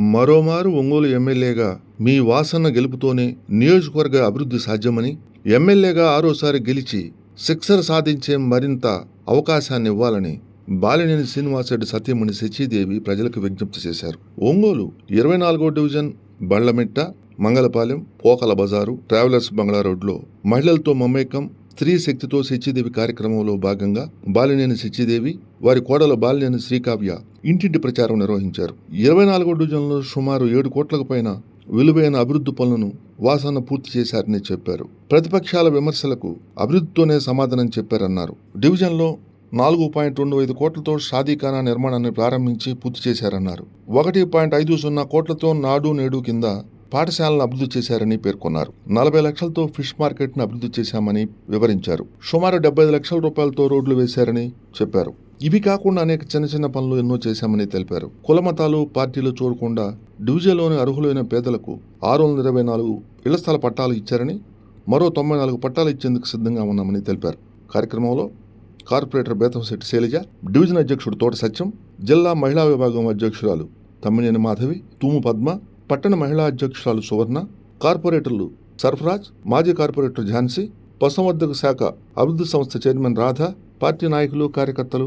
మరోమారు ఒంగోలు ఎమ్మెల్యేగా మీ వాసన గెలుపుతోనే నియోజకవర్గ అభివృద్ధి సాధ్యమని ఎమ్మెల్యేగా ఆరోసారి గెలిచి సిక్సర్ సాధించే మరింత అవకాశాన్ని ఇవ్వాలని బాలినేని శ్రీనివాసరెడ్డి సత్యమణి శచీదేవి ప్రజలకు విజ్ఞప్తి చేశారు. ఒంగోలు ఇరవై నాలుగో డివిజన్ బండ్లమిట్ట మంగళపాలెం పోకల బజారు ట్రావెలర్స్ బంగ్లా రోడ్లో మహిళలతో మమేకం స్త్రీ శక్తితో శచీదేవి కార్యక్రమంలో భాగంగా బాలినేని శచీదేవి వారి కోడల బాలినేని శ్రీకావ్య ఇంటింటి ప్రచారం నిర్వహించారు. ఇరవై నాలుగో డివిజన్లో సుమారు ఏడు కోట్లకు పైన విలువైన అభివృద్ధి పనులను వాసన పూర్తి చేశారని చెప్పారు. ప్రతిపక్షాల విమర్శలకు అభివృద్ధితోనే సమాధానం చెప్పారన్నారు. డివిజన్లో నాలుగు పాయింట్ రెండు ఐదు కోట్లతో షాదీఖానా నిర్మాణాన్ని ప్రారంభించి పూర్తి చేశారన్నారు. ఒకటి పాయింట్ ఐదు సున్నా కోట్లతో నాడు నేడు కింద పాఠశాలను అభివృద్ధి చేశారని పేర్కొన్నారు. నలభై లక్షలతో ఫిష్ మార్కెట్ను అభివృద్ధి చేశామని వివరించారు. సుమారు డెబ్బై ఐదు లక్షల రూపాయలతో రోడ్లు వేశారని చెప్పారు. ఇవి కాకుండా అనేక చిన్న చిన్న పనులు ఎన్నో చేశామని తెలిపారు. కులమతాలు పార్టీలు చూడకుండా డివిజన్లోని అర్హులైన పేదలకు ఆరు వందల ఇరవై నాలుగు ఇళ్ళ స్థల పట్టాలు ఇచ్చారని మరో తొంభై నాలుగు పట్టాలు ఇచ్చేందుకు సిద్ధంగా ఉన్నామని తెలిపారు. కార్యక్రమంలో కార్పొరేటర్ బేతంశెట్టి శైలజ డివిజన్ అధ్యక్షుడు తోట సత్యం జిల్లా మహిళా విభాగం అధ్యక్షురాలు తమ్మినేని మాధవి తూము పద్మ పట్టణ మహిళా అధ్యక్షురాలు సువర్ణ కార్పొరేటర్లు సర్ఫరాజ్ మాజీ కార్పొరేటర్ ఝాన్సీ పశువర్ధక శాఖ అభివృద్ధి సంస్థ చైర్మన్ రాధ పార్టీ నాయకులు కార్యకర్తలు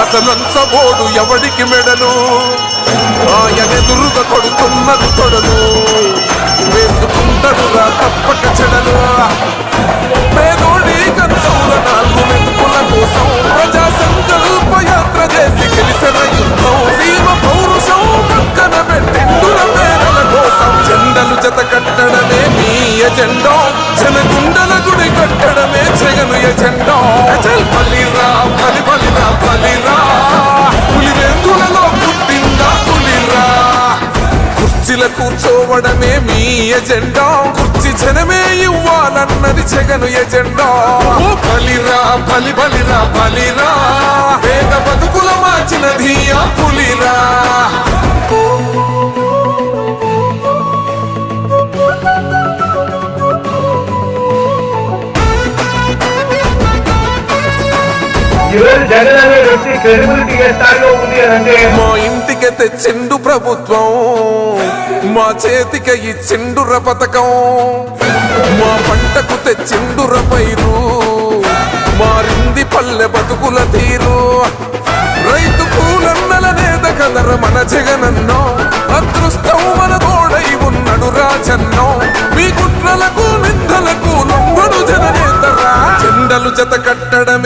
అసలంచబోడు ఎవడికి మెడలు? ఆయనెదురుగా కొడుతున్నది తొడలు. వేసుకుంటారురా తప్పక చెడలు. ఎజెండా? కుర్చీ జనమే ఇవ్వాలన్నది జగను ఎజెండా. ఓ బలిరా బలి బలిరా బలిరా. పేద బతుకుల మార్చినది ఆ పులిరా. మా ఇంటికి తెచ్చిండు ప్రభుత్వం. మా చేతికి ఇచ్చిండుర పథకం మా పంటకు తెచ్చిండుర పైరు. మారింది పల్లె బతుకుల తీరు. రైతు కూలన్నల నేత కదర మన జగనన్నో. అదృష్టం మన తోడై ఉన్నడు రాజన్నో. మీ కుట్రలకు నిందలకు లొంగడు జననేతరా చెండలు జత కట్టడమే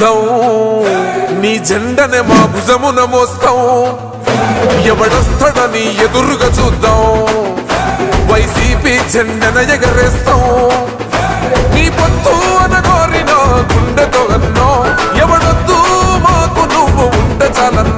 యుద్ధం నీ జెండనే మా భుజమున మోస్తాం. ఎవడొస్తాడని ఎదురుగా చూద్దాం. వైసీపీ జెండన ఎగరేస్తాం. నీ పొత్తు అనగోరిన గుండెతో అన్నో. ఎవడొద్దు మాకు నువ్వు ఉండ చాలన్నో.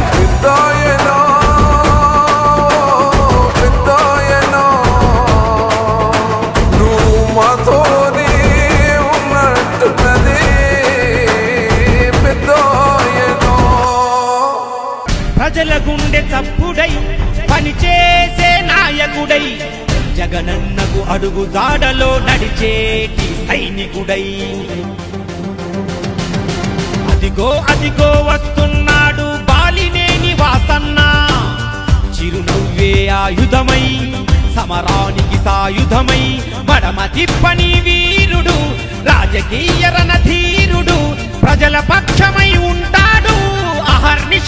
జగనన్నకు అడుగు జాడలో నడిచేటి సైనికుడై. అదిగో అదిగో వస్తున్నాడు బాలినేని వాసన్న చిరునవ్వే ఆయుధమై సమరానికి సాయుధమై మడమ తిప్పని వీరుడు రాజకీయ రణధీరుడు ప్రజల పక్షమై ఉంటాడు అహర్నిష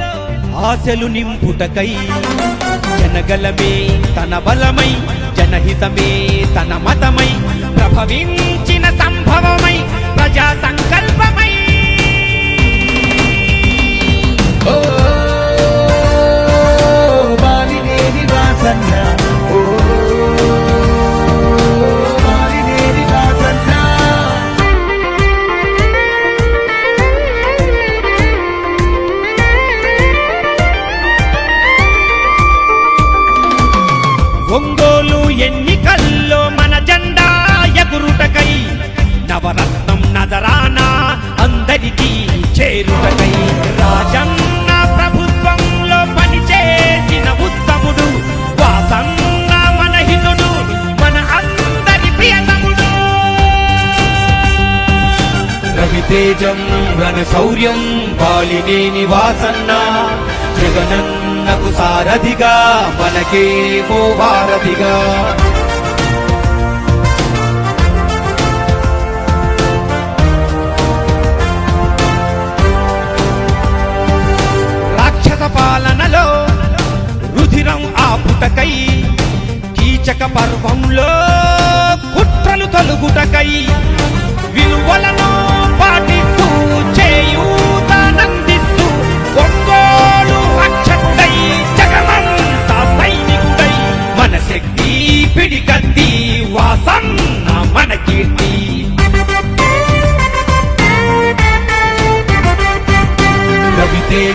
ఆశలు నింపుటకై జనగలమే తన బలమై జనహితమే తన మతమై ప్రభవించిన తేజం రణ శౌర్యం బాలినేని వాసన్న జగనన్నకు సారథిగా మనకే మనకేమో భారతిగా. రాక్షస పాలనలో రుధిరం ఆపుటకై కీచక పర్వంలో కుట్రలు తలుగుటకై విలువలను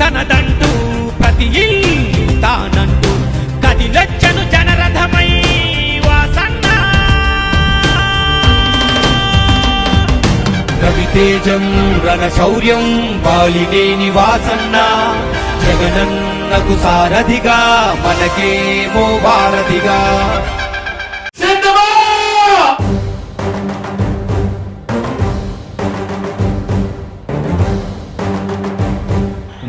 తనదంటూ ప్రతి తానంటూ కదిలొచ్చను జనరథమై వాసన్న. రవితేజం రణశౌర్యం బాలినేని వాసన్న జగనన్నకు సారథిగా మనకేమో భారతిగా.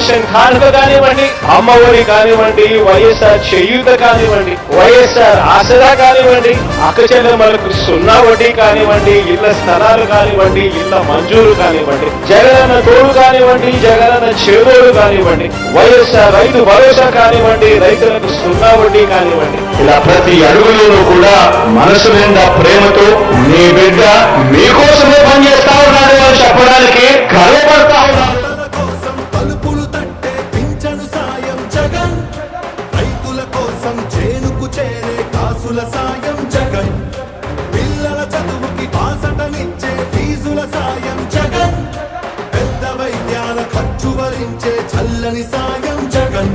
పెన్షన్ కానుక కానివ్వండి అమ్మఒడి కానివ్వండి వైఎస్ఆర్ చేయూత కానివ్వండి వైఎస్ఆర్ ఆసరా కానివ్వండి అక్కచెల్లెమ్మలకు సున్నా వడ్డీ కానివ్వండి ఇళ్ళ స్థలాలు కానివ్వండి ఇళ్ళ మంజూరు కానివ్వండి జగనన్న తోడు కానివ్వండి జగనన్న చేదోడు కానివ్వండి వైఎస్ఆర్ రైతు భరోసా కానివ్వండి రైతులకు సున్నా వడ్డీ కానివ్వండి. ఇలా ప్రతి అడుగులోనూ కూడా మనసు నిండా ప్రేమతో మీ బిడ్డ మీకోసమే పనిచేస్తా ఉన్నాడు అని చెప్పడానికి గర్వపడతా చువరించే చల్లని సాయం జగన్.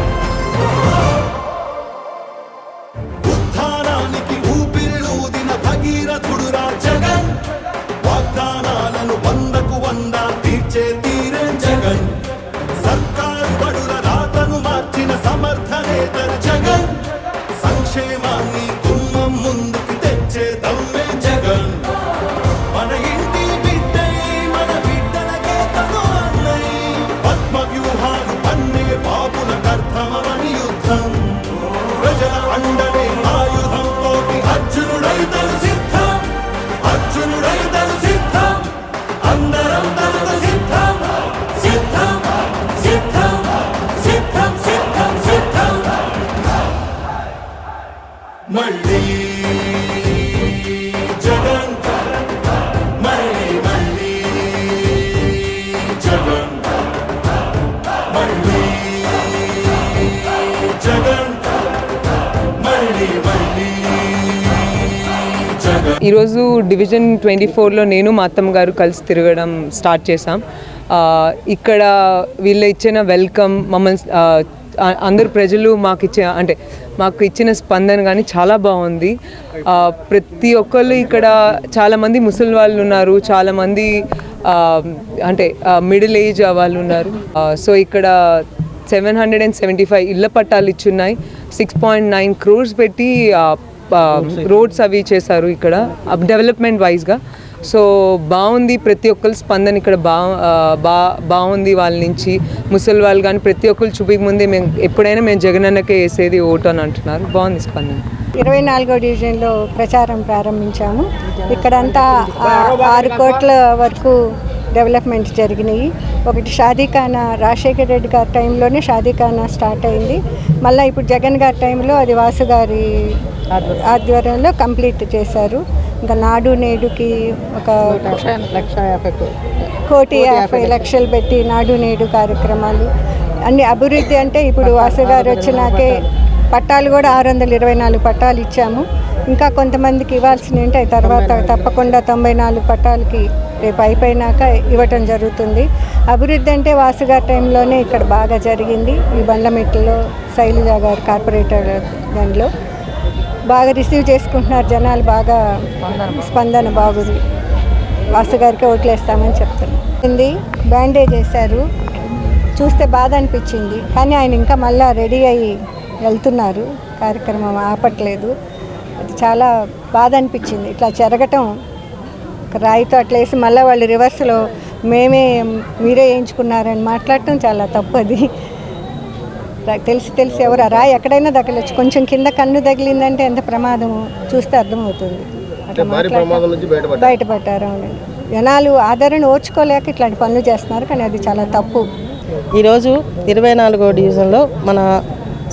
ఈరోజు డివిజన్ ట్వంటీ ఫోర్లో నేను మా అత్తమ్మ గారు కలిసి తిరగడం స్టార్ట్ చేశాం. ఇక్కడ వీళ్ళు ఇచ్చిన వెల్కమ్ మమ్మల్ని అందరు ప్రజలు మాకు ఇచ్చే అంటే మాకు ఇచ్చిన స్పందన కానీ చాలా బాగుంది. ప్రతి ఒక్కళ్ళు ఇక్కడ చాలామంది ముసలి వాళ్ళు ఉన్నారు చాలామంది అంటే మిడిల్ ఏజ్ వాళ్ళు ఉన్నారు. సో ఇక్కడ seven hundred and seventy five ఇళ్ళ పట్టాలు ఇచ్చున్నాయి సిక్స్ పాయింట్ నైన్ క్రోర్స్ పెట్టి రోడ్స్ అవి. చేశారు ఇక్కడ డెవలప్మెంట్ వైజ్గా సో బాగుంది ప్రతి ఒక్కరి స్పందన ఇక్కడ బా బా బాగుంది వాళ్ళ నుంచి. ముసలి వాళ్ళు కానీ ప్రతి ఒక్కరు చూపిక ముందే మేము ఎప్పుడైనా మేము జగనన్నకే వేసేది ఓటు అని అంటున్నారు. బాగుంది స్పందన. ఇరవై నాలుగో డివిజన్లో ప్రచారం ప్రారంభించాము. ఇక్కడంతా ఆరు కోట్ల వరకు డెవలప్మెంట్ జరిగినాయి. ఒకటి షాదీఖానా రాజశేఖర రెడ్డి గారి టైంలోనే షాదీఖానా స్టార్ట్ అయింది. మళ్ళీ ఇప్పుడు జగన్ గారి టైంలో అది వాసు గారి ఆధ్వర్యంలో. కంప్లీట్ చేశారు. ఇంకా నాడు నేడుకి ఒక కోటి యాభై లక్షలు. పెట్టి నాడు నేడు కార్యక్రమాలు. అన్ని అభివృద్ధి అంటే ఇప్పుడు వాసు గారు వచ్చినాకే పట్టాలు కూడా ఆరు వందల ఇరవై నాలుగు పట్టాలు ఇచ్చాము. ఇంకా కొంతమందికి ఇవ్వాల్సినవి ఉంటాయి తర్వాత తప్పకుండా తొంభై నాలుగు పట్టాలకి రేపు అయిపోయినాక ఇవ్వటం జరుగుతుంది. అభివృద్ధి అంటే వాసుగారి టైంలోనే ఇక్కడ బాగా జరిగింది. ఈ బండ్లమెట్లో శైలజ గారు కార్పొరేటర్ దానిలో బాగా రిసీవ్ చేసుకుంటున్నారు. జనాలు బాగా స్పందన బాగుంది. వాసు గారికి ఓట్లేస్తామని చెప్తున్నారు. బ్యాండేజ్ వేశారు. చూస్తే బాధ అనిపించింది. కానీ ఆయన ఇంకా మళ్ళా రెడీ అయ్యి వెళ్తున్నారు. కార్యక్రమం ఆపట్లేదు. అది చాలా బాధ అనిపించింది. ఇట్లా జరగటం రాయితో అట్లా వేసి మళ్ళీ వాళ్ళు రివర్స్లో మేమే మీరే వేయించుకున్నారని మాట్లాడటం చాలా తప్పు అది తెలిసి తెలిసి ఎవరు ఆ రాయి ఎక్కడైనా తగలచ్చు కొంచెం కింద కన్ను తగిలిందంటే ఎంత ప్రమాదం చూస్తే అర్థమవుతుంది. బయటపడ్డారు. అవునండి. జనాలు ఆదరణ ఓర్చుకోలేక ఇట్లాంటి పనులు చేస్తున్నారు కానీ అది చాలా తప్పు. ఈరోజు ఇరవై నాలుగో డివిజన్లో మన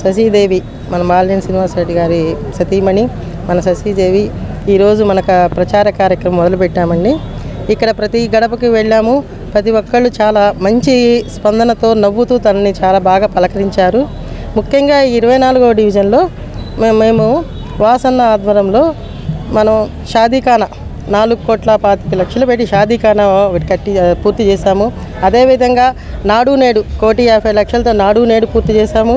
శశీదేవి మన మాలినేని శ్రీనివాసరెడ్డి గారి సతీమణి మన శశీదేవి ఈరోజు మనకు ప్రచార కార్యక్రమం మొదలుపెట్టామండి. ఇక్కడ ప్రతి గడపకి వెళ్ళాము. ప్రతి ఒక్కళ్ళు చాలా మంచి స్పందనతో నవ్వుతూ తనని చాలా బాగా పలకరించారు. ముఖ్యంగా ఈ ఇరవై నాలుగో డివిజన్లో మేము వాసన్న ఆధ్వర్యంలో మనం షాదీఖానా నాలుగు కోట్ల పాతిక లక్షలు పెట్టి షాదీఖానా ఒకటి కట్టి పూర్తి చేశాము. అదేవిధంగా నాడు నేడు కోటి యాభై లక్షలతో నాడు నేడు పూర్తి చేశాము.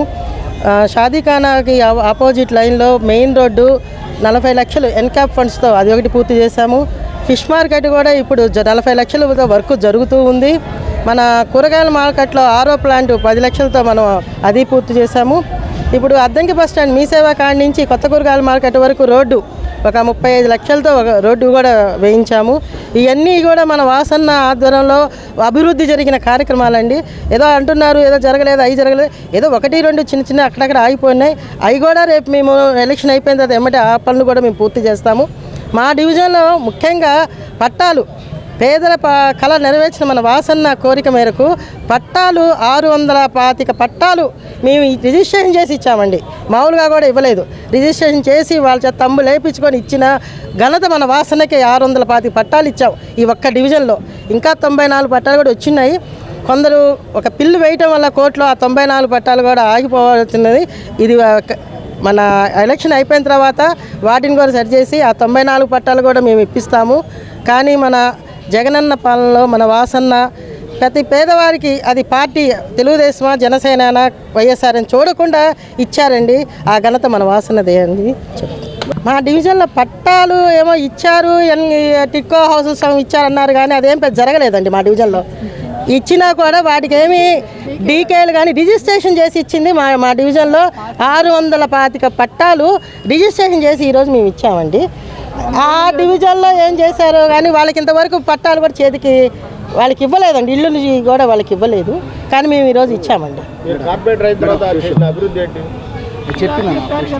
షాదీఖానాకి ఆపోజిట్ లైన్లో మెయిన్ రోడ్డు నలభై లక్షలు ఎన్క్యాప్ ఫండ్స్తో అది ఒకటి పూర్తి చేశాము. ఫిష్ మార్కెట్ కూడా ఇప్పుడు జ- నలభై లక్షలతో వర్క్ జరుగుతూ ఉంది. మన కూరగాయల మార్కెట్లో ఆరో ప్లాంట్ పది లక్షలతో మనం అది పూర్తి చేశాము. ఇప్పుడు అద్దంకి బస్ స్టాండ్ మీ సేవా కాడ నుంచి కొత్త కూరగాయల మార్కెట్ వరకు రోడ్డు ఒక ముప్పై ఐదు లక్షలతో ఒక రోడ్డు కూడా వేయించాము. ఇవన్నీ కూడా మన వాసన్న ఆధ్వర్యంలో అభివృద్ధి జరిగిన కార్యక్రమాలండి. ఏదో అంటున్నారు ఏదో జరగలేదు అవి జరగలేదు. ఏదో ఒకటి రెండు చిన్న చిన్న అక్కడక్కడ ఆగిపోయినాయి. అవి కూడా రేపు మేము ఎలక్షన్ అయిపోయిన తర్వాత ఎమ్మటే ఆ పనులు కూడా మేము పూర్తి చేస్తాము. మా డివిజన్లో ముఖ్యంగా పట్టాలు పేదల ప కళ నెరవేర్చిన మన వాసన్న కోరిక మేరకు పట్టాలు ఆరు వందల పాతిక పట్టాలు మేము రిజిస్ట్రేషన్ చేసి ఇచ్చామండి. మామూలుగా కూడా ఇవ్వలేదు. రిజిస్ట్రేషన్ చేసి వాళ్ళ చేత తమ్ము లేపించుకొని ఇచ్చిన ఘనత మన వాసనకి ఆరు వందల పాతిక పట్టాలు ఇచ్చాం ఈ ఒక్క డివిజన్లో. ఇంకా తొంభై నాలుగు పట్టాలు కూడా వచ్చినాయి. కొందరు ఒక పిల్లు వేయటం వల్ల కోర్టులో ఆ తొంభై నాలుగు పట్టాలు కూడా ఆగిపోవాల్సినది. ఇది ఒక- మన ఎలక్షన్ అయిపోయిన తర్వాత వాటిని కూడా సరిచేసి ఆ తొంభై నాలుగు పట్టాలు కూడా మేము ఇప్పిస్తాము. కానీ మన జగనన్న పాలనలో మన వాసన్న ప్రతి పేదవారికి అది పార్టీ తెలుగుదేశమా జనసేన వైఎస్ఆర్ అని చూడకుండా ఇచ్చారండి. ఆ ఘనత మన వాసనదే అండి. మా డివిజన్లో పట్టాలు ఏమో ఇచ్చారు టిక్కో హౌసెస్ ఇచ్చారన్నారు కానీ అదేం పెద్ద జరగలేదండి మా డివిజన్లో. ఇచ్చినా కూడా వాటికి ఏమి డీకేలు కానీ రిజిస్ట్రేషన్ చేసి ఇచ్చింది మా మా డివిజన్లో ఆరు వందల పాతిక పట్టాలు రిజిస్ట్రేషన్ చేసి ఈరోజు మేము ఇచ్చామండి. ఆ డివిజన్లో ఏం చేశారో? కానీ వాళ్ళకి ఇంతవరకు పట్టాలు కూడా చేతికి వాళ్ళకి ఇవ్వలేదండి. ఇల్లు కూడా వాళ్ళకి ఇవ్వలేదు. కానీ మేము ఈరోజు ఇచ్చామండి.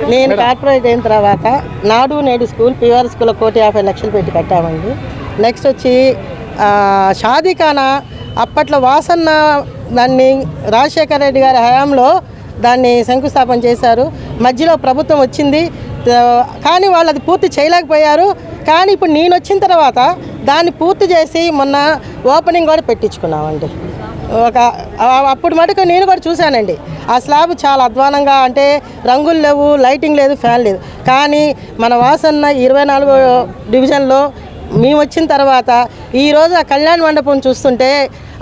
నేను కార్పొరేట్ అయిన తర్వాత నాడు నేడు స్కూల్ పిఆర్ స్కూల్ కోటి యాభై లక్షలు పెట్టి కట్టామండి. నెక్స్ట్ వచ్చి ఆ, షాదీఖానా అప్పట్లో వాసన్న దాన్ని రాజశేఖర రెడ్డి గారి హయాంలో దాన్ని శంకుస్థాపన చేశారు. మధ్యలో ప్రభుత్వం వచ్చింది. కానీ వాళ్ళు అది పూర్తి చేయలేకపోయారు. కానీ ఇప్పుడు నేను వచ్చిన తర్వాత దాన్ని పూర్తి చేసి మొన్న ఓపెనింగ్ కూడా పెట్టించుకున్నామండి. ఒక అప్పుడు మటుకు నేను కూడా చూశానండి. ఆ స్లాబ్ చాలా అధ్వానంగా అంటే రంగులు లేవు లైటింగ్ లేదు ఫ్యాన్ లేదు. కానీ మన వాసన్న ఇరవై నాలుగో డివిజన్లో మేము వచ్చిన తర్వాత ఈరోజు ఆ కళ్యాణ మండపం చూస్తుంటే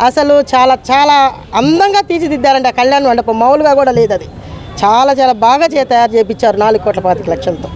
అసలు చాలా చాలా అందంగా తీర్చిదిద్దారండి ఆ కళ్యాణ మండపం. మామూలుగా కూడా లేదు అది. చాలా చాలా బాగా చే తయారు చేయించారు నాలుగు కోట్ల పాతిక లక్షలతో.